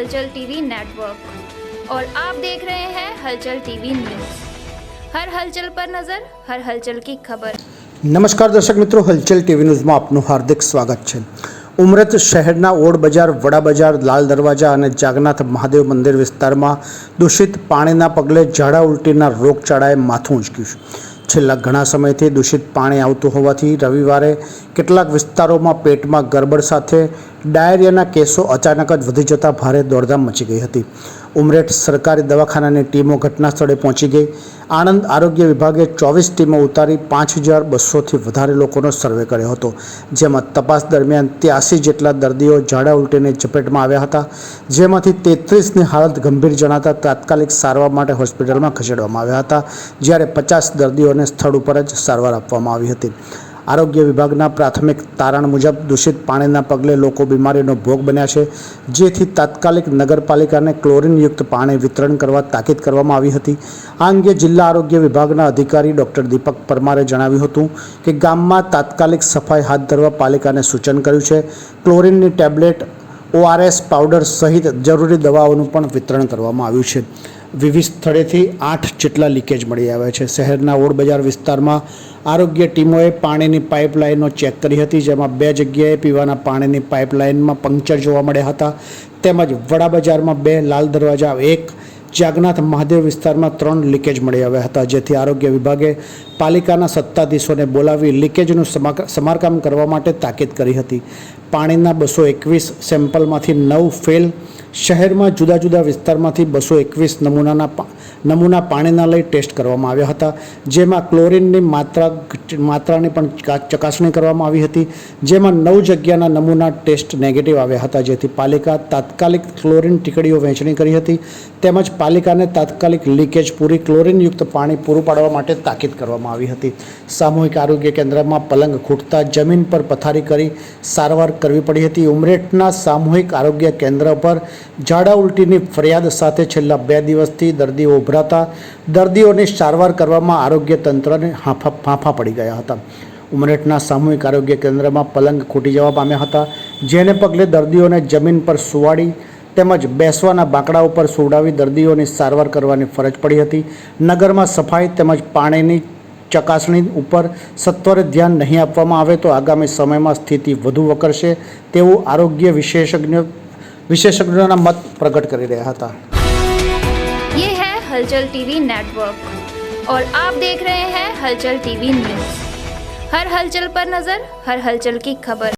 हलचल TV network और आप देख रहे हैं हलचल टीवी न्यूज हर हलचल पर नजर हर हलचल की खबर નમસ્કાર દર્શક મિત્રો હલચલ ટીવી ન્યૂઝમાં આપનું હાર્દિક સ્વાગત છે ઉમરત શહેરના ઓડ બજાર વડા બજાર લાલ દરવાજા અને જાગનાથ મહાદેવ મંદિર વિસ્તારમાં દૂષિત પાણીના પગલે ઝાડા ઉલટીના રોગચાળાએ માથું ઉંચક્યું છે છેલ્લા ઘણા સમયથી દૂષિત પાણી આવતું હોવાથી રવિવારે કેટલાક વિસ્તારોમાં પેટમાં ગરબડ સાથે ડાયરિયાના કેસો અચાનક જ વધી જતા ભારે દોડધામ મચી ગઈ હતી. ઉમરેઠ સરકારી દવાખાનાની ટીમો ઘટના સ્થળે પહોંચી ગઈ. આણંદ આરોગ્ય વિભાગે ચોવીસ ટીમો ઉતારી પાંચ હજાર બસોથી વધારે લોકોનો સર્વે કર્યો હતો. જેમાં તપાસ દરમિયાન ત્યાસી જેટલા દર્દીઓ ઝાડા ઉલટીની ચપેટમાં આવ્યા હતા. જેમાંથી તેત્રીસની હાલત ગંભીર જણાતા તાત્કાલિક સારવાર માટે હોસ્પિટલમાં ખસેડવામાં આવ્યા હતા, જ્યારે પચાસ દર્દીઓને સ્થળ ઉપર જ સારવાર આપવામાં આવી હતી. આરોગ્ય વિભાગના પ્રાથમિક તારણ મુજબ દૂષિત પાણીના પગલે લોકો બીમારીનો ભોગ બન્યા છે, જેથી તાત્કાલિક નગરપાલિકાને ક્લોરીનયુક્ત પાણી વિતરણ કરવા તાકીદ કરવામાં આવી હતી. આ અંગે જિલ્લા આરોગ્ય વિભાગના અધિકારી ડૉક્ટર દીપક પરમારે જણાવ્યું હતું કે ગામમાં તાત્કાલિક સફાઈ હાથ ધરવા પાલિકાને સૂચન કર્યું છે. ક્લોરીનની ટેબ્લેટ, ઓઆરએસ પાવડર સહિત જરૂરી દવાઓનું પણ વિતરણ કરવામાં આવ્યું છે. વિવિધ સ્થળેથી આઠ જેટલા લીકેજ મળી આવ્યા છે. શહેરના ઓડ બજાર વિસ્તારમાં આરોગ્ય ટીમોએ પાણીની પાઇપલાઇનો ચેક કરી હતી, જેમાં બે જગ્યાએ પીવાના પાણીની પાઇપલાઇનમાં પંક્ચર જોવા મળ્યા હતા. તેમજ વડા બજારમાં બે, લાલ દરવાજા, એક, જાગનાથ મહાદેવ વિસ્તારમાં ત્રણ લીકેજ મળી આવ્યા હતા, જેથી આરોગ્ય વિભાગે પાલિકાના સત્તાધીશોને બોલાવી લીકેજનું સમારકામ કરવા માટે તાકીદ કરી હતી. પાણીના બસો એકવીસ સેમ્પલમાંથી નવ ફેલ. શહેરમાં જુદા જુદા વિસ્તારમાંથી બસો એકવીસ નમૂનાના નમૂના પાણીના લઈ ટેસ્ટ કરવામાં આવ્યા હતા, જેમાં ક્લોરીનની માત્રા માત્રાની પણ ચકાસણી કરવામાં આવી હતી, જેમાં નવ જગ્યાના નમૂના ટેસ્ટ નેગેટિવ આવ્યા હતા, જેથી પાલિકા તાત્કાલિક ક્લોરીન ટીકડીઓ વહેંચણી કરી હતી. તેમજ પાલિકાને તાત્કાલિક લીકેજ પૂરી ક્લોરીનયુક્ત પાણી પૂરું પાડવા માટે તાકીદ કરવામાં આવી હતી. સામૂહિક આરોગ્ય કેન્દ્રમાં પલંગ ખૂટતા જમીન પર પથારી કરી સારવાર કરવી પડી હતી. ઉમરેઠના સામૂહિક આરોગ્ય કેન્દ્ર પર ઝાડા ઉલટીની ફરિયાદ સાથે છેલ્લા બે દિવસથી દર્દીઓ ઉભરાતા દર્દીઓની સારવાર કરવામાં આરોગ્ય તંત્રને હાંફા, ફાંફા પડી ગયા હતા. ઉમરેઠના સામૂહિક આરોગ્ય કેન્દ્રમાં પલંગ ખૂટી જવા પામ્યા હતા, જેને પગલે દર્દીઓને જમીન પર સુવાડી તેમજ બેસવાના બાંકડા ઉપર સુવડાવી દર્દીઓની સારવાર કરવાની ફરજ પડી હતી. નગરમાં સફાઈ તેમજ પાણીની ચકાસણી ઉપર સત્વરે ધ્યાન નહીં આપવામાં આવે તો આગામી સમયમાં સ્થિતિ વધુ વકરશે તેવું આરોગ્ય વિશેષજ્ઞો વિશેષજ્ઞોના મત પ્રગટ કરી રહ્યા હતા ये है हलचल टीवी नेटवर्क और आप देख रहे हैं हलचल टीवी न्यूज हर हलचल पर नजर हर हलचल की खबर